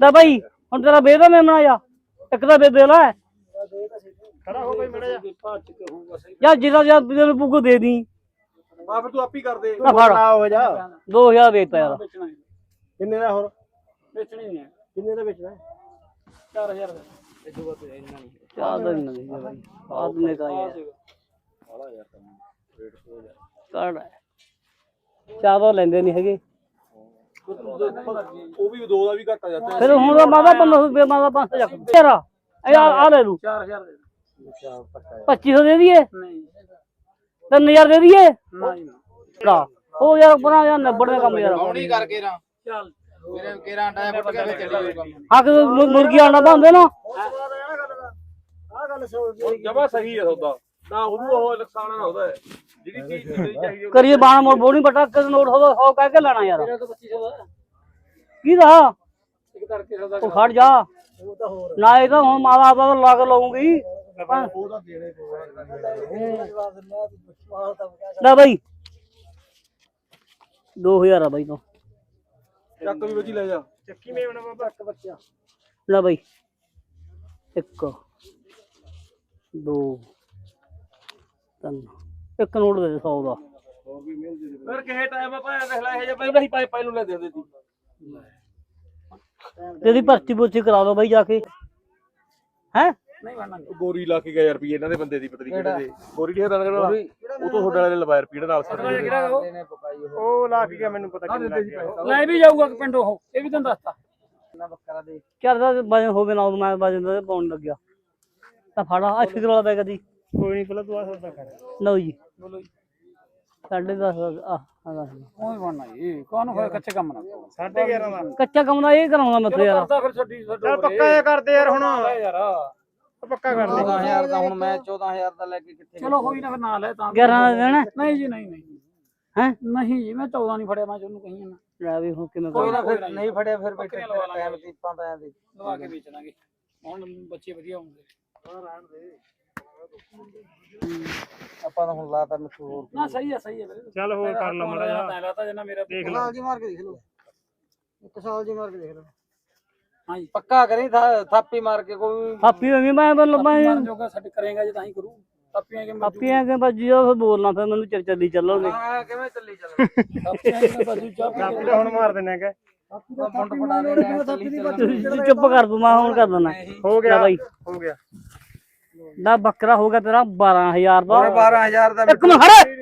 ਲੈ ਬਾਈ ਹੁਣ ਤੇਰਾ ਵੇਦਾ ਮੈਂ ਬਣਾਇਆ ਇੱਕ ਤਾਂ ਦੇ ਲੈ ਖੜਾ ਹੋ ਬਈ ਮੜਾ ਜਾ ਯਾਰ ਜਿਹੜਾ ਜਾਂ ਤੈਨੂੰ ਪੁੱਗੋ ਦੇ ਦੀ। ਆ ਫਿਰ ਤੂੰ ਆਪੀ ਕਰ ਦੇ। ਨਾ ਫੜ। ਹੋ ਜਾ। 2000 ਵੇਚਤਾ ਯਾਰ। ਕਿੰਨੇ ਦਾ ਹੋਰ? ਵੇਚਣੀ ਨਹੀਂ ਹੈ। ਕਿੰਨੇ ਦਾ ਵੇਚਣਾ 4000 ਦਾ। ਇਹ ਦੋ ਤੇ ਇੰਨਾ ਨਹੀਂ ਚਾਹ ਦਾ ਨਹੀਂ ਬਾਈ ਬਾਦ ਨੇ ਕਹਾ ਯਾਰ ਕਾੜ ਚਾਹ ਤਾਂ ਲੈਂਦੇ ਨਹੀਂ ਹੈਗੇ। ਉਹ ਵੀ ਦੋ ਦਾ ਵੀ ਘੱਟ ਆ ਜਾਂਦਾ। ਫਿਰ ਹੁਣ ਤਾਂ ਮਾਦਾ 500 ਰੁਪਏ ਮਾਦਾ 500 ਚੱਕ ਤੇਰਾ ਇਹ ਆ ਆ ਲੈ ਲੂ 4000 ਦੇ 2500 ਦੇ ਦਈਏ? ਨਹੀਂ। 3000 ਦੇ ਦਈਏ? ਨਹੀਂ ਉਹ ਯਾਰ ਬਣਾ ਯਾਰ ਨੱਬੜ ਦਾ ਕੰਮ ਯਾਰ। ਕੌਣੀ ਕਰਕੇ ਰਾਂ ਚੱਲ। ਮੇਰੇ ਕੇਰਾ ਅੰਡਾ ਜਿਹਾ ਫੁੱਟ ਕੇ ਫਿਰ ਚੱਲੀ ਜਾਊਗਾ। ਹੱਕ ਮੁਰਗੀ ਆਂਡਾ ਬੰਦੇ ਨਾ। ਜਮਾ ਸਹੀ ਹੈ ਸੌਦਾ। ਨਾ ਉਹਨੂੰ ਉਹ ਨੁਕਸਾਨ ਨਾ ਉਹਦਾ ਜਿਹੜੀ ਚੀਜ਼ ਨਹੀਂ ਚਾਹੀਦੀ ਉਹ- ਕਰੀਏ ਬਾਣ ਮੋੜ ਬੋਣੀ ਪਟਾ ਕਿ ਨੋਟ ਹੋਵੇ 100 ਕਹਿ ਕੇ ਲੈਣਾ ਯਾਰ। ਤੇਰਾ ਤਾਂ 2500 ਦਾ ਇੱਕ ਤੜਕੇ ਸੌਦਾ ਉਹ ਖੜ ਜਾ। ਨਾ ਇਹ ਤਾਂ ਹੁਣ ਮਾਵਾ ਆਪਾ ਲੱਗ ਲਊਂਗੀ। ਲੈ ਬਾਈ। 2000 ਆ ਬਾਈ ਤੋਂ। ਚੱਕ ਵੀ ਵਜੀ ਲੈ ਜਾ। ਚੱਕੀ ਮੇ ਬਣਾ ਬਾਬਾ ਇੱਕ ਬੱਚਾ। ਲੈ ਬਾਈ। ਇੱਕ ਦੋ ਤਿੰਨ। ਇੱਕ ਨੋਟ ਦੇ 100 ਦਾ। ਫਿਰ ਕਿਸੇ ਟਾਈਮ ਆਪਾਂ ਦੇਖ ਲੈ ਇਹ ਜੇ ਪਹਿਲਾਂ ਹੀ ਪਾਈ ਨੂੰ ਲੈ ਦੇ ਦਿੱਤੀ ਤੇਰੀ ਪਰਚੀ ਪੁਰਚੀ ਕਰਾ ਦੋ ਬਾਈ ਜਾ ਕੇ। ਹੈ? ਗੋਰੀ ਲਾ ਕੇ ਗਿਆ ਰੁਪਏ ਇਹਨਾਂ ਦੇ ਬੰਦੇ ਦੀ ਪਤਰੀ ਕਿਹੜੇ ਦੇ। ਗੋਰੀ ਦੀ ਹਦਾਂ ਕਿਹੜਾ ਉਹ ਤੋਂ ਤੁਹਾਡੇ ਵਾਲੇ ਨੇ ਲਵਾਇਆ ਰੁਪਏ ਨਾਲ ਸਾਰੇ ਕਿਹੜਾ ਉਹ? ਲਾ ਕੇ ਗਿਆ ਮੈਨੂੰ ਪਤਾ ਗਿਆ ਲੈ ਵੀ ਜਾਊਗਾ ਪਿੰਡੋਂ ਉਹ ਇਹ ਵੀ ਤੈਨੂੰ ਦੱਸਤਾ। ਚੱਲ ਦਾ ਵਜਨ ਹੋਵੇ ਨਾ ਮੈਂ ਵਜਨ ਦਾ ਪਾਉਣ ਲੱਗਿਆ। ਤਾਂ ਫੜਾ ਆ ਫਿਕਰ ਵਾਲਾ ਬੈਗ ਦੀ। ਕੋਈ ਨਹੀਂ ਪਹਿਲਾਂ ਤੂੰ ਆ ਸੌਦਾ ਕਰ। ਲਓ ਜੀ। ਬੋਲੋ ਜੀ। ਸਾਢੇ ਦਸ ਆ ਆ ਦੱਸ ਦਿਓ। ਉਹ ਹੀ ਬਣਨਾ ਜੀ। ਕੌਣ ਹੋਇਆ ਕੱਚੇ ਕੰਮ ਨਾ ਕਰੋ। 11.5 ਦਾ। ਕੱਚਾ ਕੰਮ ਦਾ ਇਹ ਕਰਾਉਂਦਾ ਮੈਂ ਯਾਰ। ਕਰਦਾ ਫਿਰ ਛੱਡੀ ਛੱਡੋ ਚੱਲ ਪੱਕਾ ਜਿਹਾ ਕਰਦੇ ਯਾਰ ਹੁਣ। ਯਾਰ। ਪੱਕਾ ਕਰ ਦੇ। 14000 ਦਾ ਹੁਣ ਮੈਂ 14000 ਦਾ ਲੈ ਕੇ ਕਿੱਥੇ ਚਲੋ ਹੋਈ ਨਾ ਫਿਰ ਨਾ ਲੈ ਤਾਂ। 11 ਦਾ ਦੇਣਾ? ਨਹੀਂ ਜੀ ਨਹੀਂ ਨਹੀਂ। ਹੈ? ਨਹੀਂ ਜੀ ਮੈਂ 14 ਨਹੀਂ ਫੜਿਆ ਮੈਂ ਤੁਹਾਨੂੰ ਕਹੀ ਨਾ ਲੈ ਵੀ ਹੁਣ ਕਿਵੇਂ ਕੋਈ ਕਰਾਂ ਨਾ ਫਿਰ ਨਹੀਂ ਫੜਿਆ ਫਿਰ ਬੈਠੇ ਲਵਾ ਲਾਂਗੇ। ਟਾਈਮ ਦੀਪਾਂ ਦਾ ਐਂ ਦੀ। ਲਵਾ ਕੇ ਵੇਚ ਦਾਂਗੇ ਹੁਣ ਬੱਚੇ ਵਧੀਆ ਹੋਣਗੇ। ਆਪਾਂ ਤਾਂ ਹੁਣ ਲਾਤਾ ਮਿੱਠੂ ਹੋਰ ਨਾ ਸਹੀ ਹੈ ਸਹੀ ਹੈ ਵੀਰੇ। ਚੱਲ ਹੋਰ ਕਰ ਲਾ ਮਾੜਾ ਜਿਹਾ। ਮੈਂ ਲਾਤਾ ਜਨਾ ਮੇਰਾ ਦੇਖ ਲੈ। ਸਾਲ ਜੀ ਮਾਰ ਕੇ ਦੇਖ ਲਓ। ਇੱਕ ਸਾਲ ਜੀ ਮਾਰ ਕੇ ਦੇਖ ਲਓ। ਹਾਂਜੀ ਪੱਕਾ ਕਰੀ ਥਾਪੀ ਮਾਰ ਕੇ ਕੋਈ ਹਾਪੀ ਹੋਈ ਮੈਂ ਬਲ ਮੈਂ ਮਨ ਜੋਗਾ ਸਾਡੇ ਕਰੇਗਾ ਜੇ ਤਾਂ ਹੀ ਕਰੂ। ਆਪੀਆਂ ਕੇ ਹਾਪੀਆਂ ਕੇ ਬਾਜੀ ਉਹ ਬੋਲਣਾ ਫਿਰ ਮੈਨੂੰ ਚਰ ਚੱਲੀ ਚੱਲੋਗੇ ਹਾਂ ਕਿਵੇਂ ਚੱਲੀ ਚੱਲ ਆਪੀਆਂ ਕੇ ਬਾਜੂ ਚਾਹ ਹੁਣ ਮਾਰ ਦਿੰਨੇ ਕਿ ਮੁੰਡ ਫੜਾ ਦੇ ਚੱਲੀ ਚੱਲ ਤੁਸੀਂ ਚੁੱਪ ਕਰ ਦੂ ਮੈਂ ਹੁਣ ਕਰ ਦਿੰਦਾ। ਹੋ ਗਿਆ ਬਾਈ। ਹੋ ਗਿਆ। ਨਾ ਬੱਕਰਾ ਹੋ ਗਿਆ ਤੇਰਾ 12000 ਦਾ। 12000 ਦਾ ਇੱਕ ਮਿੰਟ ਖੜੇ।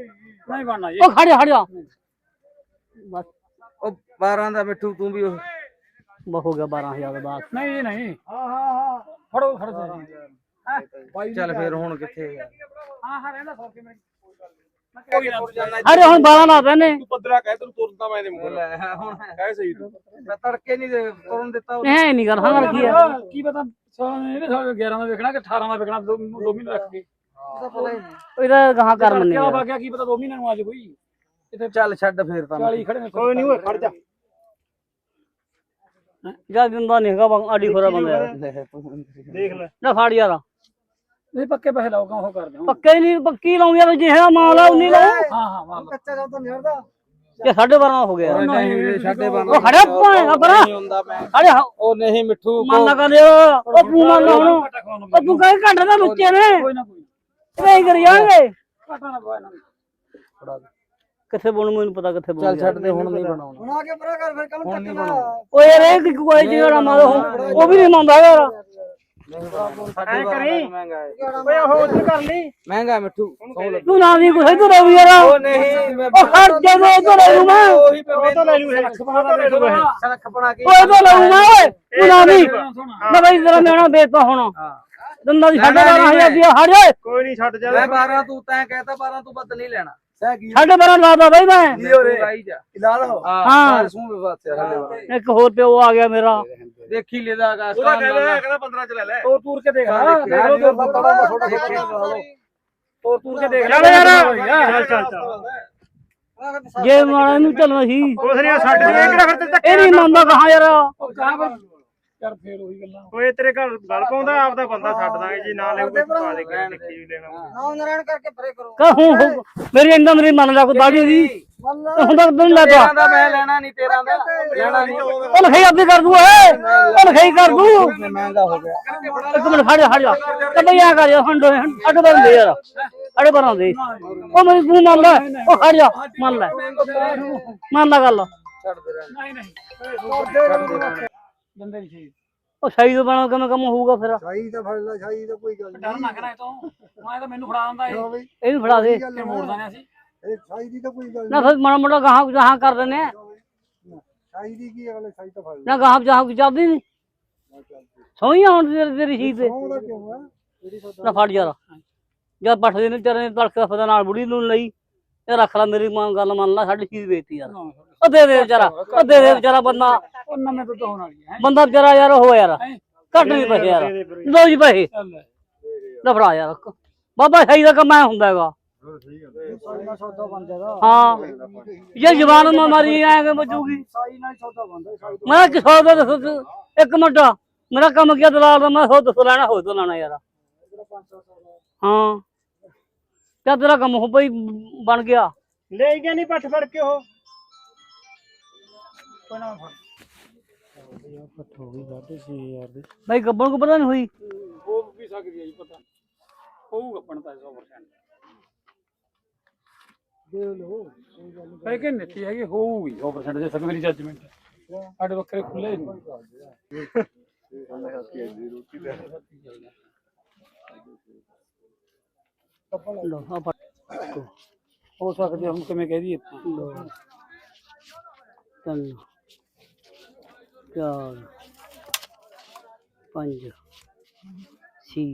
ਨਹੀਂ ਬਣਨਾ ਜੀ। ਉਹ ਖੜ ਖੜ ਜਾ। ਬਸ। ਉਹ 12 ਦਾ ਮਿੱਠੂ ਤੂੰ ਵੀ ਉਹ। ਹੋ ਗਿਆ 12000 ਦਾ ਬਸ। ਨਹੀਂ ਜੀ ਨਹੀਂ। ਹਾਂ ਹਾਂ ਹਾਂ। ਫੜੋ ਫੜ ਚੱਲ ਫਿਰ ਹੁਣ ਕਿੱਥੇ ਹਾਂ ਹਾਂ ਰਹਿੰਦਾ 100 ਕਿਵੇਂ? ਕੋਈ ਨਾ। ਅਰੇ ਹੁਣ 12 ਲਾ ਦੇਨੇ ਤੂੰ ਪੱਧਰਾ ਕਹਿ ਤੈਨੂੰ ਤੁਰਦਾ ਮੈਂ ਇਹਦੇ ਮੂੰਹ ਲੈ ਹੁਣ ਕਹਿ ਸਹੀ ਤੂੰ। ਮੈਂ ਤੜਕੇ ਨਹੀਂ ਤੁਰਨ ਦਿੱਤਾ। ਉਹ ਐ ਨਹੀਂ ਕਰ ਹਾਂ ਕੀ ਹੈ ਕੀ ਪਤਾ? ਸਾਲੇ ਇਹਨੇ ਸਾਲੇ 11 ਦਾ ਵੇਖਣਾ ਕਿ 18 ਦਾ ਵੇਖਣਾ ਦੋ ਦੋ ਮਹੀਨੇ ਰੱਖ ਕੇ। ਇਹਦਾ ਗਾਹਾਂ ਕਰ ਮੰਨੇ ਕਿਆ ਵਾ ਗਿਆ ਕੀ ਪਤਾ ਦੋ ਮਹੀਨੇ ਨੂੰ ਆ ਜਾ ਕੋਈ। ਕਿਤੇ ਚੱਲ ਛੱਡ ਫਿਰ ਤਾਂ 40 ਖੜੇ ਨੇ ਕੋਈ ਨਹੀਂ ਓਏ ਖੜ ਜਾ। ਜਾ ਦਿੰਦਾ ਨਹੀਂ ਹੈਗਾ ਬੰ- ਆਡੀ ਖੋਰਾ ਬੰਦਾ ਯਾਰ। ਤੂੰ ਦੇਖ ਲੈ। ਨਾ ਫੜ ਯਾਰ। ਨਹੀਂ ਪੱਕੇ ਪੈਸੇ ਲਾਓ ਕਾ ਉਹ ਕਰਦੇ ਹਾਂ ਪੱਕੇ ਨਹੀਂ ਪੱਕੀ ਲਾਉਂ ਯਾਰ ਜਿਹੜਾ ਮਾਲ ਆ ਉਨੀ ਲਾਉ। ਹਾਂ ਹਾਂ ਮੰਨ ਲਓ ਕੱਚਾ ਜਾਂਦਾ ਨਹੀਂ ਹਰਦਾ ਇਹ 12.5 ਹੋ ਗਿਆ। ਨਹੀਂ ਛੱਡੇ ਬੰਦ ਉਹ ਖੜਿਆ ਭਾਂ ਖਬਰ ਨਹੀਂ ਹੁੰਦਾ ਮੈਂ ਅਰੇ ਉਹ ਨਹੀਂ ਮਿੱਠੂ ਮੰਨ ਲਾ ਕਰ ਉਹ ਤੂੰ ਮੰਨ ਲਾ ਹੁਣ। ਉਹ ਤੂੰ ਕਹੇ ਘੰਟੇ ਦਾ ਲੁੱਚੇ ਨੇ ਕੋਈ ਨਾ ਕੋਈ ਕਿਵੇਂ ਕਰੀ ਜਾਣਗੇ? ਘਟਾ ਨਾ ਨੂੰ। ਕਿੱਥੇ ਬੋਣ ਮੈਨੂੰ ਪਤਾ ਕਿੱਥੇ ਬੋਣ ਚੱਲ ਛੱਡ ਦੇ ਹੁਣ ਨਹੀਂ ਬਣਾਉਣਾ। ਬਣਾ ਕੇ ਪਰਾ ਕਰ ਫਿਰ ਕੰਮ ਬਣਾਉਣਾ। ਓਏ ਯਾਰ ਇਹ ਕਿ ਕੋਈ ਜਿਹੜਾ ਮਾਰ ਉਹ ਵੀ ਨਹੀਂ ਮੰਨਦਾ ਯਾਰ। ਐ ਕਰੀ। ਮਹਿੰਗਾ ਹੈ ਓਏ ਉਹ ਉੱਧਰ ਕਰ ਲਈ? ਮਹਿੰਗਾ ਹੈ ਮਿੱਠੂ ਸੌ ਲੱਗ ਤੂੰ ਨਾ ਵੀ ਕੁਛ ਇਧਰ ਆਉ ਯਾਰ। ਉਹ ਨਹੀਂ ਮੈਂ ਉਹ ਹਰ ਜਗ੍ਹਾ ਇਧਰ ਆਉ ਮੈਂ। ਉਹੀ ਪੇ ਉਹ ਤਾਂ ਲੈ ਲੂ ਇਹ ਉਹ ਤਾਂ ਲੈ ਲੂ ਇਹ ਸੜਕ ਬਣਾ ਕੇ? ਓਏ ਇਧਰ ਆਉ ਮੈਂ ਓਏ ਤੂੰ ਨਾ ਵੀ। ਸੁਣ ਨਾ ਬਈ ਤੇਰਾ ਮੇਣਾ ਵੇਚਦਾ ਹੁਣ। ਹਾਂ। ਦੰਦਾ ਦੀ ਸਾਢੇ 12000 ਦੀ ਹਟ ਜਾ। ਕੋਈ ਨਹੀਂ ਛੱਡ ਜਾ। ਮੈਂ 12 ਤੂੰ ਤੈਂ ਕਹਿਤਾ 12 ਤੂੰ ਵੱਧ ਨਹੀਂ ਲੈਣਾ। ਸਹਿ ਕੀ ਸਾਢੇ 12 ਲਾਦਾ ਬਈ ਮੈਂ। ਲਾਈ ਜਾ ਲਾ ਲਓ ਹਾਂ। ਹਾਂ। ਸੂਹ ਵੀ ਬਾਤ ਹੈ ਸਾਡੇ ਬਾਰੇ। ਇੱਕ ਹੋਰ ਪਿਓ ਆ ਗਿਆ ਮੇਰਾ। ਦੇਖੀ ਲੈਦਾ ਗਾ ਉਹਦਾ ਕਹਿੰਦਾ ਕਹਿੰਦਾ 15 ਚ ਲੈ ਲੈ। ਤੋਰ ਤੂਰ ਕੇ ਦੇਖ ਲੈ। ਦੇਖ ਲਓ ਤੋਰ ਬੜਾ ਛੋਟਾ ਛੋਟਾ ਤੋਰ ਤੂਰ ਕੇ ਦੇਖ ਚੱਲ ਯਾਰ। ਚੱਲ ਚੱਲ ਚੱਲ। ਜੇ ਮਾਰਾ ਨੂੰ ਚੱਲਣਾ ਸੀ। ਕੁਛ ਨਹੀਂ ਛੱਡ ਦੇ ਇਹ ਕਿਹੜਾ ਫਿਰ ਤੇ ਇਹ ਨਹੀਂ ਮੰਨਦਾ ਕਹਾ ਯਾਰ। ਯਾਰ ਫੇਰ ਉਹੀ ਗੱਲਾਂ। ਓਏ ਤੇਰੇ ਘਰ ਗੱਲ ਪਾਉਂਦਾ ਆਪਦਾ ਬੰਦਾ ਛੱਡ ਦਾਂਗੇ ਜੀ ਨਾ ਲੈ ਕੋਈ ਪਾ ਦੇ ਕੇ ਲਿਖੀ ਵੀ ਲੈਣਾ। ਨਾਮ ਨਾਰਾਇਣ ਕਰਕੇ ਪਰੇ ਕਰੋ। ਕਹੂੰ ਮੇਰੀ ਇੰਨਾ ਮੇਰੀ ਮੰਨ ਲਾ ਕੋਈ ਦਾੜੀ ਦੀ ਮੰਨ ਹੁਣ ਤੱਕ ਲੈ ਤਾ ਤੇਰਾ ਦਾ ਮੈਂ ਲੈਣਾ ਨਹੀਂ ਤੇਰਾ ਦਾ। ਲੈਣਾ ਨਹੀਂ। ਉਹ ਲਿਖਾਈ ਆਪੇ ਕਰ ਦੂ ਏ ਉਹ ਲਿਖਾਈ ਕਰ ਦੂ। ਮਹਿੰਗਾ ਹੋ ਗਿਆ। ਇੱਕ ਮਿੰਟ ਜਾ ਖੜ ਜਾ। ਤੇ ਬਈ ਆ ਕਰ ਯਾਰ ਹੰਡੋ ਅੱਡ ਬੰਦੇ ਯਾਰ। ਅੱਡ ਬਰਾਂ ਦੇ ਉਹ ਮੇਰੀ ਤੂੰ ਮੰਨ ਲੈ। ਉਹ ਖੜ ਜਾ ਮੰਨ ਲੈ। ਮੰਨ ਲੈ ਗੱਲ। ਛੱਡ ਦੇ ਨਹੀਂ ਨਹੀਂ। ਬੰਦੇ ਨਹੀਂ ਚਾਹੀਦੇ ਉਹ ਸਹੀ ਤੋਂ ਬਣਾ ਕਿਵੇਂ ਕੰਮ ਹੋਊਗਾ ਫਿਰ? ਸ਼ਾਹੀ ਤਾਂ ਫੜ ਲੈ ਸ਼ਾਹੀ ਤਾਂ ਕੋਈ ਗੱਲ ਡਰ ਨਾ ਕਰਾਂ ਇਹ ਤੋਂ। ਮੈਂ ਤਾਂ ਮੈਨੂੰ ਫੜਾ ਆਂਦਾ ਇਹ। ਨਹੀਂ ਬਈ? ਇਹਨੂੰ ਫੜਾ ਦੇ। ਤੇ ਮੋੜਦਾ ਨੇ ਅਸੀਂ? ਇਹ ਸ਼ਾਹੀ ਦੀ ਤਾਂ ਕੋਈ ਗੱਲ ਨਾ ਫਿਰ ਮਾੜਾ ਮੋਟਾ ਗਾਹਾਂ ਗਾਹਾਂ ਕਰ ਦਿੰਦੇ ਆ। ਨਹੀਂ ਸ਼ਾਹੀ ਦੀ ਕੀ ਗੱਲ ਹੈ ਸ਼ਾਹੀ ਤਾਂ ਫੜ ਲੈ। ਨਾ ਗਾਹਾਂ ਜਹਾਂ ਚੱਲਦੀ ਨਹੀਂ। ਸੋਈਆਂ ਹੁਣ ਤੇਰੀ ਤੇਰੀ ਸ਼ੀਤ ਤੇ ਉਹਦਾ ਕਿਉਂ ਹੈ ਜਿਹੜੀ ਸੌਦਾ ਨਾ ਫੜ ਯਾਰ। ਜਦ ਪੱਠ ਦੇ ਨੇ ਤੇਰੇ ਤੜਕੇ ਫਦਾ ਨਾਲ ਬੁੜੀ ਨੂੰ ਲਈ। ਇਹ ਰੱਖ ਲੈ ਮੇਰੀ ਮਾਂ ਗੱਲ ਮੰਨ ਲੈ ਸਾਡੀ ਚੀਜ਼ ਵੇਚਤੀ ਯਾਰ। ਉਹ ਦੇ ਦੇ ਵਿਚਾਰਾ ਉਹ ਦੇ ਦੇ ਵਿਚਾਰਾ ਬੰਦਾ। ਉਹ ਨਵੇਂ ਤੋਂ ਹੋਣ ਵਾਲੀ ਹੈ। ਬੰਦਾ ਵਿਚਾਰਾ ਯਾਰ ਉਹ ਯਾਰ। ਘੱਟ ਨਹੀਂ ਪੈਸੇ ਯਾਰ। ਲੋ ਜੀ ਪੈਸੇ। ਚੱਲ। ਨਾ ਫੜਾ ਯਾਰ। ਬਾਬਾ ਸਹੀ ਦਾ ਕੰਮ ਐ ਹੁੰਦਾ ਹੈਗਾ। ਹਾਂ। ਜੇ ਜਵਾਨ ਮਾ ਮਾਰੀ ਐ ਕਿ ਬਚੂਗੀ? ਮੈਂ ਕਿਸੋ ਦਾ ਦੱਸੋ ਤੂੰ। ਇੱਕ ਮਿੰਟ। ਮੇਰਾ ਕੰਮ ਕੀ ਦਲਾਲ ਦਾ? ਮੈਂ ਹੋ ਦੱਸੋ ਲੈਣਾ ਹੋ ਤੋਂ ਲੈਣਾ ਯਾਰ। ਹਾਂ। ਕਿਆ ਤੇਰਾ ਕੰਮ ਹੋ ਬਈ ਬਣ ਗਿਆ? ਲੈ ਗਿਆ ਨਹੀਂ ਪੱਠ ਫੜ ਕੇ ਉਹ। ਬਈ ਗੱਬਣ ਕੋ ਪਤਾ ਨਹੀਂ ਹੋਈ? ਹੋ ਵੀ ਸਕਦੀ ਹੈ ਜੀ ਪਤਾ। ਨਹੀਂ। ਹੋਊਗਾ ਬਣਦਾ 100% ਦੇ ਲੋ ਹੈ ਕਿ ਨੀਤੀ ਹੈਗੀ ਹੋਊਗੀ 100% ਜੇ ਸਕ ਮੇਰੀ ਜੱਜਮੈਂਟ ਸਾਡੇ ਬੱਕਰੇ ਖੁੱਲੇ ਨਹੀਂ। ਲੋ ਹੋ ਸਕਦੀ ਹੁਣ ਕਿਵੇਂ ਕਹਿ ਦਈਏ। ਲੋ ਤਿੰਨ ਚਾਰ ਪੰਜ ਛੇ।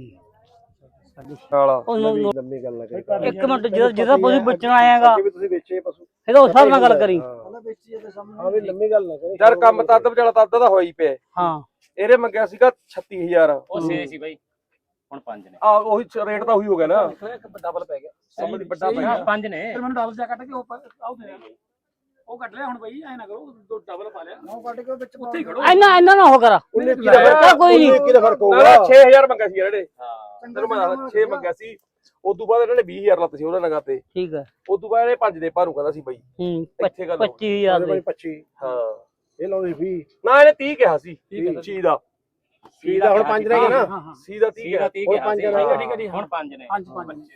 ਲੰਮੀ ਗੱਲ ਨਾ ਕਰੀ। ਇੱਕ ਮਿੰਟ ਜਿਹਦਾ ਜਿਹਦਾ ਪਸ਼ੂ ਵੇਚਣ ਆਏਗਾ ਵੀ ਤੁਸੀਂ ਵੇਚੇ ਪਸ਼ੂ। ਫਿਰ ਉਸ ਹਿਸਾਬ ਨਾਲ ਗੱਲ ਕਰੀ। ਹਾਂ ਵੀ ਲੰਮੀ ਗੱਲ ਨਾ ਕਰੀ। ਯਾਰ ਕੰਮ ਤੱਦ ਵਿਚਾਲਾ ਤੱਦ ਦਾ ਹੋਈ ਪਿਆ। ਹਾਂ। ਇਹਦੇ ਮੰਗਿਆ ਸੀਗਾ 36000 ਉਹ 6 ਸੀ ਬਾਈ। ਹੁਣ 5 ਨੇ। ਆ ਉਹੀ ਰੇਟ ਤਾਂ ਉਹੀ ਹੋ ਗਿਆ ਨਾ। ਡਬਲ ਪੈ ਗਿਆ। ਸਮਝ ਵੱਡਾ ਪੈ ਗਿਆ। 5 ਨੇ। ਫਿਰ ਮੈਨੂੰ ਡਬਲ ਜਾ ਕੱਟ ਕੇ ਉਹ ਆਓ ਦੇ। ਉਹ ਕੱਟ ਲਿਆ ਹੁਣ ਬਈ ਐ ਨਾ ਕਰੋ ਦੋ ਡਬਲ ਪਾ ਲਿਆ। ਨੌ ਕੱਢ ਕੇ ਵਿੱਚ ਉੱਥੇ ਹੀ ਖੜੋ। ਇੰਨਾ ਇੰਨਾ ਨਾ ਹੋ ਕਰ। ਉਹਨੇ ਕੀ ਚੱਲ ਕੋਈ ਨਹੀਂ ਕੀ ਦਾ ਫ਼ਰਕ ਨਾ ਹੋਊਗਾ 6000 ਮੰਗਿਆ ਸੀ ਇਹਦੇ ਹਾਂ। ਤੈਨੂੰ ਮੈਂ 6 ਮੰਗਿਆ ਸੀ ਉਸ ਤੋਂ ਬਾਅਦ ਇਹਨਾਂ ਨੇ 20000 ਲੱਤ ਸੀ ਉਹਨਾਂ ਨਗਾ ਤੇ। ਠੀਕ ਹੈ। ਉਸ ਤੋਂ ਬਾਅਦ ਇਹ 5 ਦੇ ਭਾਰੂ ਕਹਿੰਦਾ ਸੀ ਬਾਈ। ਹੂੰ ਇੱਥੇ ਗੱਲ ਹੋ ਗਈ। 25000 ਦੇ 25 ਹਾਂ। ਇਹ ਲਾਉਂਦੇ 20 ਨਾ ਇਹਨੇ 30 ਕਿਹਾ ਸੀ। ਠੀਕ ਹੈ। ਚੀ ਦਾ। ਕੀ ਦਾ ਹੁਣ 5 ਰਹਿ ਗਏ ਨਾ। ਸੀ ਦਾ 30 30 ਦਾ 30 ਹੁਣ ਠੀਕ ਹੈ, ਠੀਕ ਹੈ, ਹੁਣ 5 ਨੇ। ਹਾਂਜੀ ਪੰਜ।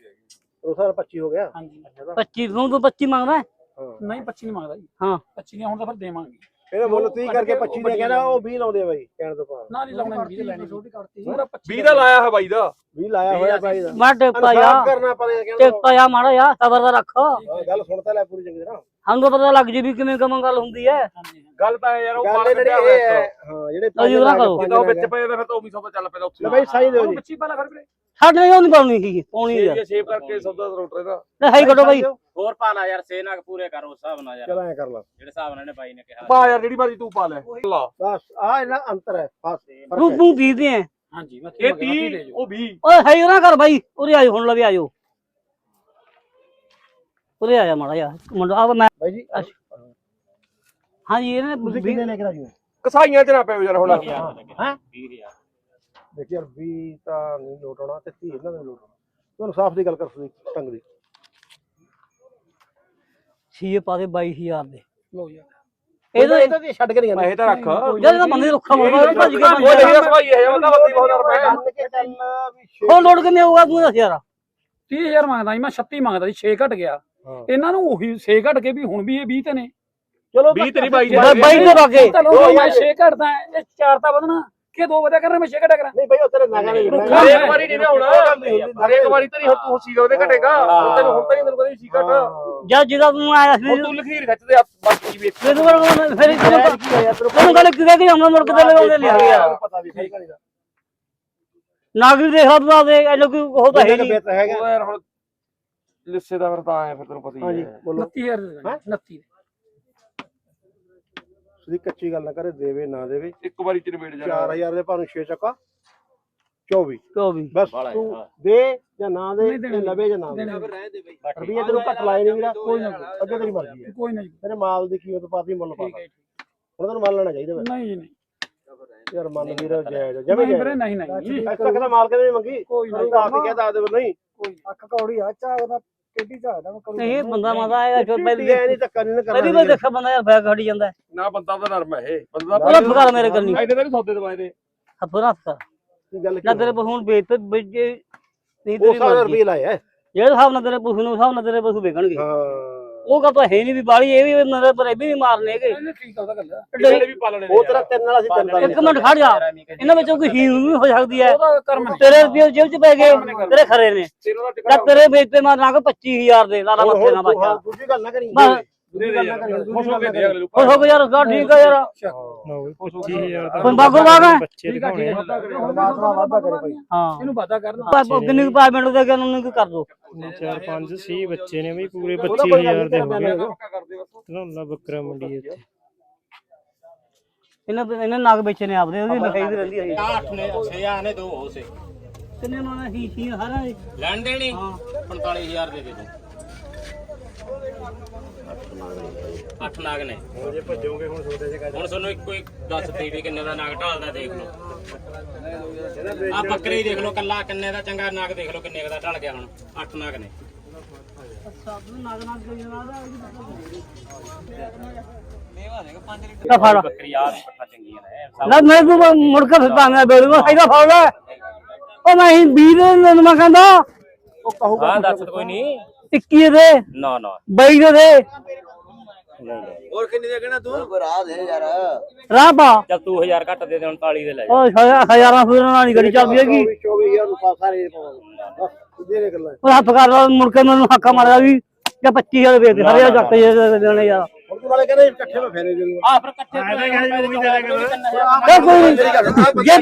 ਉਹ ਸਾਰਾ 25 ਹੋ ਗਿਆ। ਹਾਂਜੀ। 25 ਨੂੰ ਤੂੰ 25 ਮੰਗਦਾ ਹੈ? ਨਹੀਂ 25 ਨਹੀਂ ਮੰਗਦਾ ਜੀ। ਹਾਂ। 25 ਨਹੀਂ ਹੁਣ ਤਾਂ ਫਿਰ ਦੇਵਾਂਗੇ। ਇਹਦਾ ਮੁੱਲ 30 ਕਰਕੇ 25 ਦੇ ਕਹਿੰਦਾ ਉਹ 20 ਲਾਉਂਦੇ ਆ ਬਾਈ ਕਹਿਣ ਤੋਂ ਬਾਅਦ ਨਾ ਨਹੀਂ ਲਾਉਣੇ ਵੀ ਲੈਣੇ ਛੋਟੀ ਕਰਤੀ ਪੂਰਾ 25 20 ਦਾ ਲਾਇਆ ਹੈ ਬਾਈ ਦਾ। 20 ਲਾਇਆ ਹੋਇਆ ਬਾਈ ਦਾ। ਜਾ ਅਨਸਾਫ ਕਰਨਾ ਪੜੇ ਕਹਿੰਦਾ ਟੇਪਾ ਜਾ ਮਾੜਾ ਜਾ ਸਬਰ ਦਾ ਰੱਖ। ਹਾਂ, ਗੱਲ ਸੁਣਤਾ ਲੈ ਪੂਰੀ ਚੰਗੀ ਤਰ੍ਹਾਂ। ਤਾਂ ਪਤਾ ਲੱਗ ਜੇ ਵੀ ਕਿਵੇਂ ਕਮਾਂ ਗੱਲ ਹੁੰਦੀ ਹੈ ਗੱਲ ਤਾਂ ਯਾਰ ਉਹ ਗੱਲ ਮਾਰ ਹੋਇਆ ਹੈ ਜਿਹੜੇ ਲਓ ਜੀ, ਉਹਦਾ ਕਰੋ। ਜਦੋਂ ਉਹ ਵਿੱਚ ਪਏ ਤਾਂ ਫਿਰ ਤਾਂ ਉਹ ਵੀ ਸੌਦਾ ਚੱਲ ਪੈਂਦਾ ਉੱਥੇ। ਲੈ ਬਾਈ ਸਾਈ ਦਿਓ ਜੀ। 25 ਪਹਿਲਾਂ ਫਿਰ ਵੀਰੇ। ਸਾਡੇ ਨਾਲ ਉਹ ਨਹੀਂ ਪਾਉਣੀ ਸੀ ਪਾਉਣੀ ਯਾਰ ਇਹ ਸ਼ੇਪ ਕਰਕੇ ਸੌਦਾ ਰੋਟਰੇ ਦਾ ਲੈ ਸਹੀ ਕੱਢੋ ਬਾਈ। ਹੋਰ ਪਾ ਲਾ ਯਾਰ ਸੇ ਨਾ ਪੂਰੇ ਕਰ ਉਸ ਹਿਸਾਬ ਨਾਲ ਯਾਰ। ਚਲ ਐ ਕਰ ਲਾ। ਜਿਹੜੇ ਹਿਸਾਬ ਨਾਲ ਇਹਨੇ ਬਾਈ ਨੇ ਕਿਹਾ। ਪਾ ਯਾਰ ਜਿਹੜੀ ਮਰਜ਼ੀ ਤੂੰ ਪਾ ਲੈ। ਲਾ। ਬਸ ਆ ਇਹਨਾਂ ਅੰਤਰ ਹੈ ਬਸ। ਤੂੰ। ਤੂੰ ਪੀਦੇ ਹੈ ਹਾਂਜੀ ਮੈਂ ਇਹ 30 ਉਹ 20 ਓਏ ਸਹੀ ਨਾ ਕਰ ਬਾਈ। ਉਰੇ ਆਜੋ ਹੁਣ ਲਵੇ ਆਜੋ ਉਰੇ ਆ ਜਾ ਮਾੜਾ ਜਾ ਮੁੰਡਾ ਆ ਮੈਂ ਬਾਈ ਜੀ ਹਾਂਜੀ ਇਹਨੇ ਤੁਸੀਂ ਵੀ- ਕਿੰਨੇ ਲੈ ਕੇ ਰਾਜੀ ਕਸਾਈਆਂ ਚ ਨਾ ਪਿਓ ਯਾਰ ਹੁਣ। ਹੈਂ? 20000 ਦੇਖੀ ਯਾਰ 20 ਤਾਂ ਨਹੀਂ ਲੋਟ ਆਉਣਾ ਤੇ 30 ਇਹਨਾਂ ਦਾ ਲੋਟ ਆਉਣਾ। ਤੁਹਾਨੂੰ ਸਾਫ਼ ਦੀ ਗੱਲ ਕਰ ਸੁਣੀ ਢੰਗ ਦੀ। ਛੇ ਪਾ ਦੇ। 22000 ਦੇ ਲੋ ਯਾਰ ਇਹਦਾ ਇਹ ਤਾਂ ਜੀ ਛੱਡ ਕੇ ਨਹੀਂ ਪੈਸੇ ਤਾਂ ਰੱਖ। ਜਦ ਇਹਦਾ ਬੰਦੇ ਰੁੱਖਾ ਮੋੜਾ ਭੱਜ ਗਿਆ ਉਹ ਜਿਹੜਾ ਸਵਾਈ ਹੈ ਉਹਦਾ ਬੰਦੀ ਬਹੁਤ ਰੁਪਏ ਮੰਨ ਕੇ ਚੱਲ ਵੀ ਛੇ- ਉਹ ਲੋਡ ਕਿੰਨੇ ਹੋਊਗਾ? ਤੂੰ ਦੱਸ ਯਾਰ। 30000 ਮੰਗਦਾ ਸੀ ਮੈਂ 36 ਮੰਗਦਾ ਸੀ 6 ਘਟ ਗਿਆ। ਇਹਨਾਂ ਨੂੰ ਉਹੀ 6 ਘਟ ਕੇ ਵੀ ਹੁਣ ਵੀ ਇਹ 20 ਤੇ ਨੇ। ਚਲੋ 20 ਤੇ ਨਹੀਂ ਬਾਈ ਜੀ ਬਾਈ ਬਾਈ ਦੇ ਬਾਗੇ। ਚਲੋ ਮੈਂ 6 ਘਟਦਾ ਇਹ 4 ਤਾਂ ਵਧਣਾ। ਕਿ 2 ਵਧਿਆ ਕਰਨਾ ਮੈਂ 6 ਘਟਿਆ ਕਰਾਂ। ਨਹੀਂ ਬਾਈ ਉਹ ਤੇਰੇ ਨਹੀਂ ਰੁੱਖਾ ਹਰੇਕ ਵਾਰੀ ਨਹੀਂ ਨਾ ਹੋਣਾ ਹਰੇਕ ਵਾਰੀ ਤਾਂ ਨਹੀਂ ਹੁਣ ਤੂੰ ਸੀ ਉਹਦੇ ਘਟੇਗਾ ਤੈਨੂੰ ਹੁਣ ਤਾਂ ਨਹੀਂ ਤੈਨੂੰ ਕਦੇ ਸੀ ਘਟ। ਜਦ ਜਿਹਦਾ ਤੂੰ ਆਇਆ ਸੀ ਤੂੰ ਲਖੀਰ ਖਿੱਚਦੇ ਆ ਬਾਕੀ ਵੇਖ। ਫਿਰ ਤੈਨੂੰ ਗੱਲ ਕੀ ਕਹਿ? ਕੇ ਆਉਣਾ ਮੁੜ ਕੇ ਤੇ ਲਗਾਉਂਦੇ ਲਿਆ। ਯਾਰ ਪਤਾ ਵੀ ਠੀਕ ਨਹੀਂ ਨਾਗਰੀ ਦੇਖ ਲਾ ਤੂੰ ਆਦੇ ਇਹ ਲੋਕ ਉਹ ਤਾਂ ਹੈ ਨਹੀਂ। ਯਾਰ ਹੁਣ ਲਿੱਸੇ ਦਾ ਫਿਰ ਤਾਂ ਆਇਆ ਫਿਰ ਤੈਨੂੰ ਪਤਾ ਹੀ ਹਾਂਜੀ ਹੈ। ਬੋਲੋ। 29000 ਦੇ ਦੇਣੇ, 29 ਤੁਸੀਂ ਕੱਚੀ ਗੱਲ ਨਾ ਕਰੇ ਦੇਵੇ ਨਾ ਦੇਵੇ। ਇੱਕ ਵਾਰੀ ਚ ਨਿਬੇੜ ਜਾ 4000 ਦੇ ਭਾਵੇਂ 6 ਚੱਕਾ। 24 ਕਿਉਂ ਵੀ ਬਸ ਬਾਲਾ ਤੂੰ। ਦੇ ਜਾਂ ਨਾ ਦੇ ਨਹੀਂ। ਤੇ ਲਵੇ ਜਾਂ ਨਾ ਦੇ। ਰੁਪਈਆ ਤੈਨੂੰ ਘੱਟ ਲਾਏ ਨਹੀਂ ਵੀਰਾ ਕੋਈ ਨਾ ਅੱਗੇ ਤੇਰੀ ਮਰਜ਼ੀ ਹੈ। ਕੋਈ ਨਹੀਂ ਤੇਰੇ ਮਾਲ ਦੀ ਕੀਮਤ ਪਾਤੀ ਮੁੱਲ ਹੈ ਹੁਣ ਤੈਨੂੰ ਮੰਨ ਲੈਣਾ ਚਾਹੀਦਾ ਵਾ। ਨਹੀਂ ਨਹੀਂ। ਯਾਰ ਮਨ ਵੀਰ ਜਾਇਜ਼ ਜਮੇ ਨਹੀਂ ਵੀਰੇ ਨਹੀਂ ਨਹੀਂ। ਤੱਕ ਮਾਲਕ ਨੇ ਨੀ ਮੰਗੀ? ਕੋਈ ਤਾਂ ਆਪ ਹੀ ਕਹਿ ਦੱਸ ਦੇ ਨਹੀਂ। ਕੋਈ ਅੱਖ ਕੌੜੀ ਆ ਝਾਗ ਦਾ ਟੇਢੀ ਮੈਂ ਕਰੂੰ ਨਹੀਂ ਇਹ ਬੰਦਾ ਮਾਦਾ ਆਏਗਾ ਜੋ ਪਹਿਲੀ ਐ ਨਹੀਂ ਧੱਕਾ ਨਹੀਂ ਪਹਿਲੀ ਕਰਨਾ ਵਾਰ ਦੇਖਿਆ ਬੰਦਾ ਯਾਰ ਬੈਗ ਖੜੀ ਜਾਂਦਾ ਨਾ ਬੰਦਾ ਤਾਂ ਨਰਮ ਹੈ ਇਹ। ਬੰਦਾ ਉਹਦਾ ਫਕਾਰ ਮੇਰੇ ਕੰਨੀ ਇਹਦੇ ਤਾਂ ਨੀ ਸੌਦੇ ਦਵਾਏ ਦੇ। ਹੱਥੋਂ ਹੱਥ ਕਰ। ਕੀ ਗੱਲ ਨਾ ਤੇਰੇ ਪਸ਼ੂ ਹੁਣ ਵੇਚ ਤੇ ਵੇਚੇ ਨਹੀਂ ਉਹ ਤੇਰੀ ਸਾਰਾ ਮਰਜ਼ੀ। ਰੁਪਏ ਲਾਇਆ ਜਿਹੜੇ ਹਿਸਾਬ ਨਾਲ ਤੇਰੇ ਪਸ਼ੂ ਨੂੰ ਹਿਸਾਬ ਨਾਲ ਤੇਰੇ ਪਸ਼ੂ ਵੇਚਣਗੇ ਹਾਂ। ਉਹ ਕਹ ਤਾਂ ਹੈ ਨਹੀਂ ਵੀ ਬਾਲੀ ਇਹ ਵੀ ਪਰ ਇਹ ਵੀ ਨਹੀਂ ਮਾਰਨੇਗੇ ਠੀਕ ਆ ਉਹਦਾ ਗੱਲ ਵੀ ਪਾਲਣੇ ਉਹ ਤੇਰਾ ਤਿੰਨ ਨਾਲ ਅਸੀਂ ਤਿੰਨ ਦਾ ਇੱਕ ਮਿੰਟ ਖੜ ਜਾ। ਇਹਨਾਂ ਵਿੱਚੋਂ ਕੋਈ ਹੀਰ ਵੀ ਹੋ ਸਕਦੀ ਹੈ। ਉਹਦਾ ਕਰਮ ਨਹੀਂ। ਤੇਰੇ ਰੁਪਏ ਜੇਬ ਚ ਪੈ ਗਏ। ਤੇਰੇ ਖਰੇ ਨੇ। ਤੇਰਾ ਦਾ ਜਾਂ ਟਿਕੜਾ ਤੇਰੇ ਵੇਚ ਤੇ ਮਾਰ ਲਾਂਗੇ 25000 ਦੇ ਲਾਲਾ ਮੱਥੇ ਨਾ ਬਾਚਾ। ਦੂਜੀ ਗੱਲ ਨਾ ਕਰੀ। ਖੁਸ਼ ਹੋ ਕੇ ਦੇ ਅਗਲੇ ਨੂੰ ਖੁਸ਼ ਹੋ ਕੇ ਯਾਰ ਗਾ ਠੀਕ ਆ ਯਾਰ। 25000 ਕੋਈ ਬਾਗੋ ਬਾਗ ਹੈ ਬੱਚੇ ਠੀਕ ਆ ਠੀਕ ਆ ਵਾਧਾ ਕਰੇ ਪਰਮਾਤਮਾ ਵਾਧਾ ਕਰੇ ਭਾਈ ਹਾਂ। ਇਹਨੂੰ ਵਾਧਾ ਕਰਨਾ ਪਾ- ਕਿੰਨੀ ਕੁ ਪੇਮੈਂਟ ਦੇ ਕੇ ਉਹਨੂੰ ਕੀ ਕਰ ਦੋ। 4 5 ਸੀ ਬੱਚੇ ਨੇ ਬਈ ਪੂਰੇ ਉਹਦਾ ਕੋਈ ਗੱਲ 25000 ਦੇ ਹੋ ਨਹੀਂ ਗਏ ਪੱਕਾ ਕਰਦੇ ਬਸ ਧਨੌਲਾ ਬੱਕਰਾ ਮੰਡੀ ਇੱਥੇ ਇਹਨਾਂ ਇਹਨਾਂ ਨਾਗ ਵੇਚੇ ਨੇ ਆਪਦੇ ਉਹਦੀ ਲਿਖਾਈ ਵੀ ਰਹਿੰਦੀ ਹੈ 8 ਨੇ 6 ਆ ਨੇ ਦੋ ਹੋ ਸੇ। ਕਿੰਨੇ ਮਾਣਾ ਹੀ ਹੀ ਹਰਾ ਲੈਣ ਦੇਣੀ? ਹਾਂ। 45000 ਦੇ ਦੇ ਦੋ। 8 ਨਾਗ ਨੇ। ਜੇ ਭੱਜੋਗੇ ਹੁਣ ਛੋਟੇ ਜਿਹੇ ਹੁਣ ਤੁਹਾਨੂੰ ਇੱਕੋ ਇੱਕ ਦੱਸ ਦੇ ਵੀ ਕਿੰਨੇ ਦਾ ਨਾਗ ਢਾਲਦਾ ਦੇਖ ਲਓ। ਆ ਬੱਕਰੇ ਹੀ ਦੇਖ ਲਓ ਕੱਲਾ ਕਿੰਨੇ ਦਾ ਚੰਗਾ ਨਾਗ ਦੇਖ ਲਓ ਕਿੰਨੇ ਕੁ ਦਾ ਢਲ ਗਿਆ ਹੁਣ। 8 ਨਾਗ ਨੇ। ਨਾ ਫੜ। ਬੱਕਰੀ ਆ ਪੱਠਾ ਚੰਗੀਆਂ ਨੇ ਨਾ ਮੈਂ ਤੂੰ ਮੁੜ ਕੇ ਫਿਰ ਪਾਣਾ ਬੇੜੂ ਇਹਦਾ ਫੜ ਲੈ। ਉਹ ਨਹੀਂ 20 ਦੇ ਨੂੰ ਮੈਂ ਕਹਿੰਦਾ ਉਹ ਕਹੂਗਾ ਹਾਂ ਦੱਸ ਕੋਈ ਨਹੀਂ। 21 ਦੇ ਨਾ ਨਾ। 22 ਦੇ ਦੇ। ਰਾਹ ਪਾ। ਚੱਲ ਤੂੰ 1000 ਘੱਟ ਦੇ ਦੇ 39 ਦੇ ਲੈ ਜਾ। ਉਹ ਹਜ਼ਾਰਾਂ- ਫੁਰਾਂ ਨਾਲ ਨਹੀਂ ਗੜੀ ਚੱਲਦੀ ਹੈਗੀ। 24000 ਨੂੰ ਪਾ ਸਾਰੇ ਪਾਵਾਂਗੇ ਬਸ ਸਿੱਧੇ ਨੇ ਗੱਲਾਂ। ਉਹ ਹੱਥ ਕਰ ਮੁੜ ਕੇ ਮੈਨੂੰ ਹੱਕਾ ਮਾਰਿਆ ਵੀ ਕਿ 25000 ਵੇਚ ਦੇ ਸਾਰੇ ਜੱਟ ਜੇ ਦੇਣੇ ਯਾਰ। ਤੂੰ ਨਾਲੇ ਕਹਿੰਦੇ ਇਕੱਠੇ ਮੈਂ ਫੇਰੇ ਦੇ ਦੂੰਗਾ ਆ ਫਿਰ ਇਕੱਠੇ ਮੈਂ ਤਾਂ ਕਹਿੰਦਾ ਜੀ ਉਹ ਵੀ ਦੇ ਦੇਗਾ ਇਹ ਕੋਈ ਨਹੀਂ ਜੇ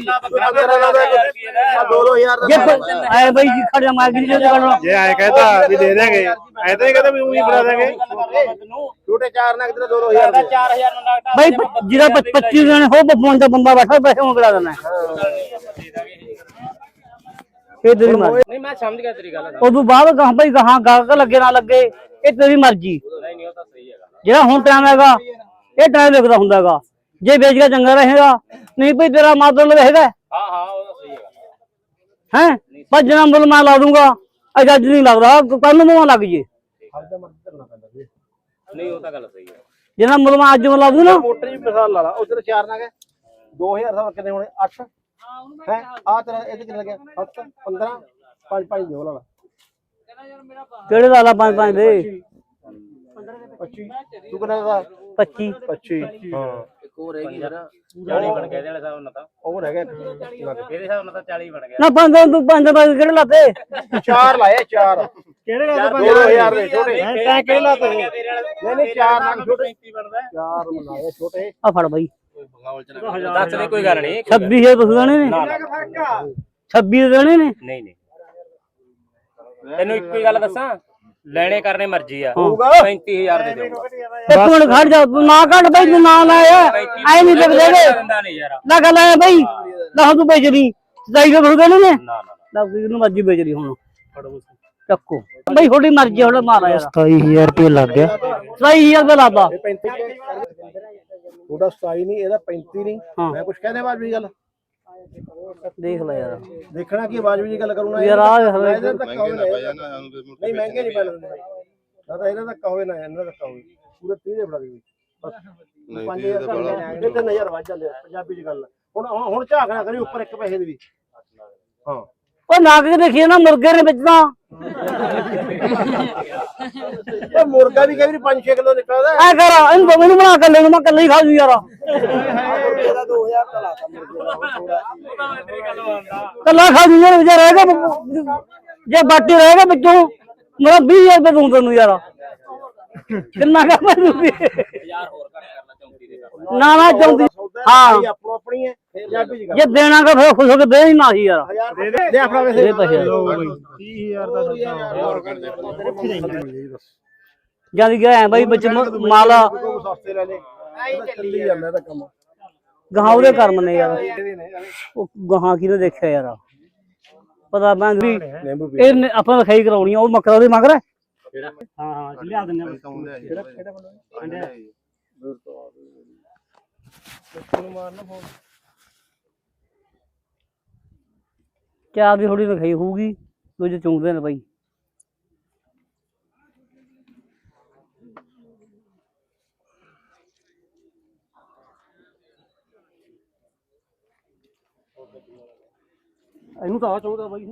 ਦੋ ਦੋ ਹਜ਼ਾਰ ਜੇ ਆਏ ਬਈ ਜੀ ਖੜਿਆ ਮੈਂ ਗਿਰੀ ਜੇ ਕਰਨਾ ਜੇ ਐ ਕਹਤਾ ਵੀ ਦੇ ਦੇਗੇ ਐ ਤਾਂ ਹੀ ਕਹਤਾ ਵੀ ਉਹੀ ਬਣਾ ਦੇਗੇ ਛੋਟੇ ਚਾਰ ਨਗ ਤੇ ਦੋ ਦੋ ਹਜ਼ਾਰ ਦੇ 4000 ਨੂੰ ਨਾਗ ਬਈ ਜਿਹੜਾ 25 ਜਣੇ ਹੋ ਬੱਪੋਂ ਦਾ ਬੰਦਾ ਬੈਠਾ ਪੈਸੇ ਉਹ ਬਣਾ ਦੇਣਾ ਇਹ ਤੇਰੀ ਮਰਜ਼ੀ। ਨਹੀਂ ਮੈਂ ਸਮਝ ਗਿਆ ਤੇਰੀ ਗੱਲ। ਉਦੋਂ ਬਾਅਦ ਗਾਹ ਬਈ ਗਾਹਾਂ ਗਾਹਕ ਲੱਗੇ ਨਾ ਲੱਗੇ ਇਹ ਤੇਰੀ ਮਰਜ਼ੀ। ਜਿਹੜਾ ਹੁਣ ਟਾਈਮ ਹੈਗਾ ਇਹ ਟਾਈਮ ਲਿਖਦਾ ਹੁੰਦਾ ਹੈਗਾ। ਜੇ ਵੇਚ ਕੇ ਚੰਗਾ ਰਹੇਗਾ ਨਹੀਂ ਭਈ ਤੇਰਾ ਮਾਤਲ ਰਹੇਗਾ ਹਾਂ ਹਾਂ ਉਹ ਤਾਂ ਸਹੀ ਹੈਗਾ ਹੈ? ਪਰ ਜਨਾ ਮੁੱਲ ਮੈਂ ਲਾ ਦੂੰਗਾ ਅੱਜ ਅੱਜ ਨਹੀਂ ਲੱਗਦਾ ਕੱਲ ਨੂੰ ਲੱਗ ਜੇ ਨਹੀਂ ਉਹ ਤਾਂ ਗੱਲ ਸਹੀ ਹੈ ਜਨਾ ਮੁੱਲ ਮੈਂ ਅੱਜ ਮੈਂ ਲਾ ਦੂੰ ਨਾ। ਮੋਟਰ ਦੀ ਮਿਸਾਲ ਲਾ ਲਾ ਉਧਰ ਚਾਰ ਨਗ 2000 ਦਾ ਕਿੰਨੇ ਹੋਣੇ? 8 ਹੈ? ਆ ਤੇਰਾ ਇਹਦੇ ਕਿੰਨੇ ਲੱਗਿਆ? 7 15 5 5 ਦੇ ਲਾ ਲਾ। ਕਿਹੜੇ ਦਾ ਲਾ ਪੰਜ ਪੰਜ ਦੇ? 25 ਤੂੰ ਕਿੰਨੇ ਦਾ 25 25 ਹਾਂ। 40 ਬਣ ਗਿਆ ਇਹਦੇ ਵਾਲੇ ਹਿਸਾਬ ਨਾਲ ਤਾਂ। ਉਹ ਰਹਿ ਗਿਆ ਇੱਕ ਨਗ। ਇਹਦੇ ਹਿਸਾਬ ਨਾਲ ਤਾਂ 40 ਬਣ ਗਿਆ। ਨਾ ਪੰਜ ਤੂੰ ਪੰਜ ਪੰਜ ਕਿਹੜੇ ਲਾਤੇ? ਚਾਰ ਲਾਏ ਚਾਰ। ਕਿਹੜੇ ਗੱਲ ਦੋ ਦੋ ਹਜ਼ਾਰ ਦੇ ਛੋਟੇ। ਤੈਂ ਕਿਹੜੇ ਲਾਤੇ? ਨਹੀਂ ਨਹੀਂ ਚਾਰ ਨਗ ਛੋਟੇ। 35 ਬਣਦਾ ਚਾਰ ਬਣਾਏ ਛੋਟੇ। ਆ ਫੜ ਬਾਈ। ਦੱਸ ਦੇ ਕੋਈ ਗੱਲ ਨਹੀਂ 26 ਹੈ ਤੁਸੀਂ ਦੇਣੇ ਨੇ? ਨਾ ਨਾ। 26 ਦੇਣੇ ਨੇ? ਨਹੀਂ ਨਹੀਂ। ਤੈਨੂੰ ਇੱਕੋ ਹੀ ਗੱਲ ਦੱਸਾਂ? ਲੈਣੇ ਕਰਨੇ ਮਰਜ਼ੀ ਆ। ਹੋਊਗਾ। 35000 ਦੇ ਦੇਊਗਾ ਇੱਕ ਮਿੰਟ ਖੜ ਜਾ ਤੂੰ ਨਾ ਕੱਢ ਬਈ ਤੂੰ ਨਾ ਲਾਇਆ ਐ ਨਹੀਂ ਲੱਗਦੇ ਵੇ ਦਿੰਦਾ ਨਹੀਂ ਯਾਰ। ਨਾ ਗੱਲ ਐ ਬਈ। ਦਸ ਤੂੰ ਵੇਚ ਲਈ। ਸਦਾਈ ਦੇ ਬਰੂ ਨੇ ਨਾ ਨਾ। ਨਾ ਨੂੰ ਮਰਜ਼ੀ ਵੇਚ ਲਈ ਹੁਣ। ਚੱਕੋ। ਬਈ ਥੋੜੀ ਮਰਜ਼ੀ ਹੁਣ ਮਾਰਾ ਯਾਰ। 27000 ਰੁਪਏ ਲੱਗ ਗਿਆ। ਸਹੀ ਯਾਰ ਦਾ ਲਾਦਾ ਇਹ 35 ਉਹਦਾ 27 ਨਹੀਂ ਇਹਦਾ 35 ਨਹੀਂ। ਮੈਂ ਕੁਝ ਕਹਿੰਦੇ ਬਾਅਦ ਵੀ ਗੱਲ। ਦੇਖ ਲੈ ਯਾਰ। ਦੇਖਣਾ ਕੀ ਆਵਾਜ਼ ਵੀ ਜੀ ਗੱਲ ਕਰੂੰਗਾ ਯਾਰ ਆਹ ਹਲੇ ਇਹਦਾ ਧੱਕਾ ਹੋਵੇ ਨਾ ਨਹੀਂ ਮਹਿੰਗੇ ਨਹੀਂ ਪੈਣ ਦਿੰਦੇ ਭਾਈ ਨਾ ਤਾਂ ਇਹਦਾ ਧੱਕਾ ਹੋਵੇ ਨਾ ਇਹਨਾਂ ਦਾ ਧੱਕਾ ਹੋਵੇ। ਪੂਰੇ 30 ਦੇ ਫੜਾ ਦੇ ਬਸ। ਨਹੀਂ 5000 ਤਾਂ ਇਹ ਤਾਂ ਨਜ਼ਰ ਵੱਜ ਜਾਂਦੇ ਆ, ਪੰਜਾਬੀ ਚ ਗੱਲ। ਹੁਣ ਹੁਣ ਹੁਣ ਝਾਕ ਨਾ ਕਰੀ ਉੱਪਰ ਇੱਕ ਪੈਸੇ ਦੇ ਵੀ। ਹਾਂ। ਉਹ ਨਾਗ ਕੇ ਦੇਖੀਏ ਨਾ ਮੁਰਗੇ ਨੇ ਵਿੱਚ ਤਾਂ ਇਹ ਮੁਰਗਾ ਵੀ ਕਈ ਵਾਰੀ 5-6 ਕਿਲੋ ਨਿਕਲਦਾ ਐ ਕਰ ਇਹਨੂੰ ਦੋ ਮੈਨੂੰ ਬਣਾ ਕੇ ਲੈ ਮੈਂ ਕੱਲੇ ਹੀ ਖਾ ਜੂ ਯਾਰ। ਇਹਦਾ 2000 ਤਾਂ ਲਾਤਾ ਮੁਰਗੇ ਦਾ ਥੋੜਾ ਕੱਲਾ ਖਾ ਜੂ ਯਾਰ ਵਿਚਾਰਾ ਰਹੇਗਾ ਜੇ ਬਾਟੀ ਰਹੇਗਾ ਵਿੱਚੋਂ ਮੇਰਾ 20000 ਰੁਪਏ ਦੂੰ ਤੈਨੂੰ ਯਾਰ। ਕਿੰਨਾ ਕਾ ਮੈਂ ਦੂੰ ਯਾਰ ਹੋਰ ਘੱਟ ਕਰਨਾ ਚੌਂਤੀ ਦੇ ਕਰ ਨਾ ਨਾ ਚਾਹੁੰਦੀ ਹਾਂ। ਹਾਂ ਆਪੋ ਆਪਣੀ ਹੈ ਜੇ ਦੇਣਾ ਕਾ ਫਿਰ ਖੁਸ਼ ਹੋ ਕੇ ਦੇ ਹੀ ਨਾ ਸੀ ਯਾਰ। ਹਜ਼ਾਰ ਦੇ ਦੇ ਆਪਣਾ ਵੈਸੇ ਦੇ ਪੈਸੇ। 30000 ਦਾ ਸੌਦਾ। ਜਦ ਗਿਆ ਐ ਬਾਈ ਵਿੱਚ ਮਾਲ ਸਸਤੇ ਲੈ ਲੈ। ਐਂ ਚੱਲੀ ਜਾਂਦਾ ਇਹਦਾ ਕੰਮ। ਗਾਹਾਂ ਉਹਦੇ ਕਰਮ ਨੇ ਯਾਰ। ਉਹ ਗਾਹਾਂ ਕਿਹਨੇ ਦੇਖਿਆ ਯਾਰ। ਪਤਾ ਮੈਂ ਵੀ ਇਹ ਆਪਾਂ ਤਾਂ ਖਾਈ ਕਰਾਉਣੀ ਆ ਉਹ ਮੱਕਰਾ ਉਹਦੇ ਮਗਰ। ਹੈ ਹਾਂ ਹਾਂ ਲਿਆ ਦਿੰਦੇ ਆ। ਚਾਰ ਦੀ ਥੋੜੀ ਵਿਖਾਈ ਹੋਊਗੀ ਦੂਜੇ ਚੁੰਗਦੇ ਨੇ ਬਾਈ। ਇਹਨੂੰ ਤਾਂ ਆ ਬਾਈ।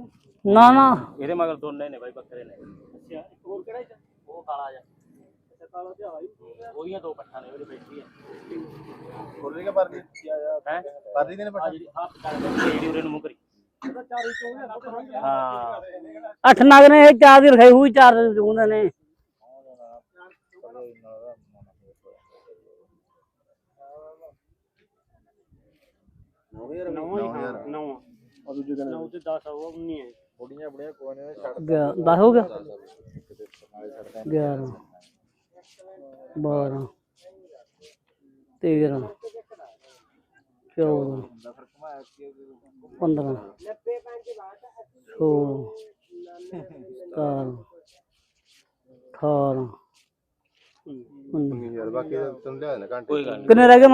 ਨਾ ਨਾ। ਇਹਦੇ ਮਗਰ ਦੋਨੇ ਨੇ ਬਾਈ ਬੱਕਰੇ ਨੇ। ਅੱਛਾ ਇੱਕ ਹੋਰ ਕਿਹੜਾ ਉਹ ਕਾਲਾ ਜਿਹਾ। ਕਾਲਾ ਜਿਹਾ ਉਹਦੀਆਂ ਦੋ ਪੱਠਾਂ ਨੇ ਉਹਦੇ ਬੈਠੀ ਹੈ ਕਿ ਪਰਦੀ ਹੈ? ਪਰਦੀ ਨੇ ਆ ਜਿਹੜੀ ਹੱਥ ਕਰ ਜਿਹੜੀ ਉਹਦੇ ਨੂੰ ਮੂੰਹ ਕਰੀ। ਹਾਂ। ਅੱਠ ਨਗ ਨੇ ਚਾਰ ਦੀ ਹੋਊਗੀ ਚਾਰ ਦੇ ਚੁੰਗਦੇ ਨੇ। ਉਹ ਦੂਜੇ ਦਿਨ 9 ਤੇ 10 ਆਊਗਾ 19 ਹੈ ਬੁੜੀਆਂ ਬੁੜੀਆਂ ਕੋਈ ਨੇ ਛੱਡ ਗਿਆ- ਦਸ ਹੋ ਗਿਆ 11 12 13 14 15 16 17 18 19 ਯਾਰ ਬਾਕੀ ਤਾਂ ਤੈਨੂੰ ਲਿਆ ਦੇਣਾ ਘੰਟੇ ਕੋਈ ਗੱਲ ਨੀ। ਕਿੰਨੇ ਰਹਿ ਗਏ